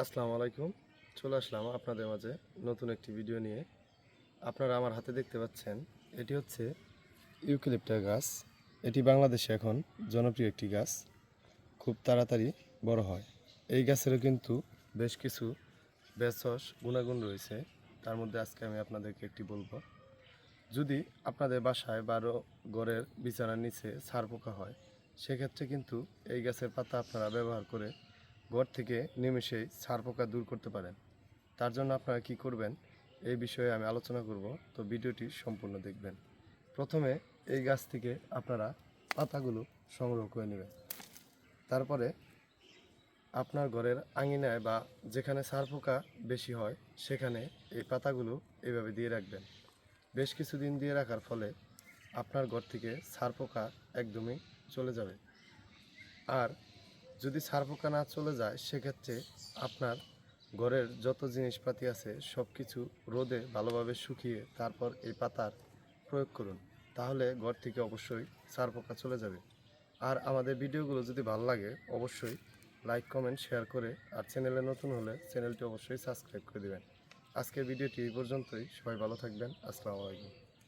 আসসালামু আলাইকুম। চলে আসলাম আপনাদের মাঝে নতুন একটি ভিডিও নিয়ে। আপনারা আমার হাতে দেখতে পাচ্ছেন, এটি হচ্ছে ইউক্যালিপ্টাস গাছ। এটি বাংলাদেশে এখন জনপ্রিয় একটি গাছ। খুব তাড়াতাড়ি বড় হয়। এই গাছেরও কিন্তু বেশ কিছু বেসস গুণাগুণ রয়েছে। তার মধ্যে আজকে আমি আপনাদেরকে একটি বলব। যদি আপনাদের বাসায় বারো গড়ের বিছানার নিচে ছাড় পোকা হয়, সেক্ষেত্রে কিন্তু এই গাছের পাতা আপনারা ব্যবহার করে ঘর থেকে নিমেষেই ছাড় পোকা দূর করতে পারেন। তার জন্য আপনারা কি করবেন, এই বিষয়ে আমি আলোচনা করব। তো ভিডিওটি সম্পূর্ণ দেখবেন। প্রথমে এই গাছ থেকে আপনারা পাতাগুলো সংগ্রহ করে নেবেন। তারপরে আপনার ঘরের আঙিনায় বা যেখানে ছাড় পোকা বেশি হয়, সেখানে এই পাতাগুলো এভাবে দিয়ে রাখবেন। বেশ কিছুদিন দিয়ে রাখার ফলে আপনার ঘর থেকে ছাড় পোকা একদমই চলে যাবে। আর যদি ছাড় পোকা না চলে যায়, সেক্ষেত্রে আপনার ঘরের যত জিনিসপাতি আছে সব কিছু রোদে ভালোভাবে শুকিয়ে তারপর এই পাতার প্রয়োগ করুন। তাহলে ঘর থেকে অবশ্যই ছাড় পোকা চলে যাবে। আর আমাদের ভিডিওগুলো যদি ভালো লাগে, অবশ্যই লাইক, কমেন্ট, শেয়ার করে আর চ্যানেলে নতুন হলে চ্যানেলটি অবশ্যই সাবস্ক্রাইব করে দেবেন। আজকের ভিডিওটি এই পর্যন্তই। সবাই ভালো থাকবেন। আসসালামু আলাইকুম।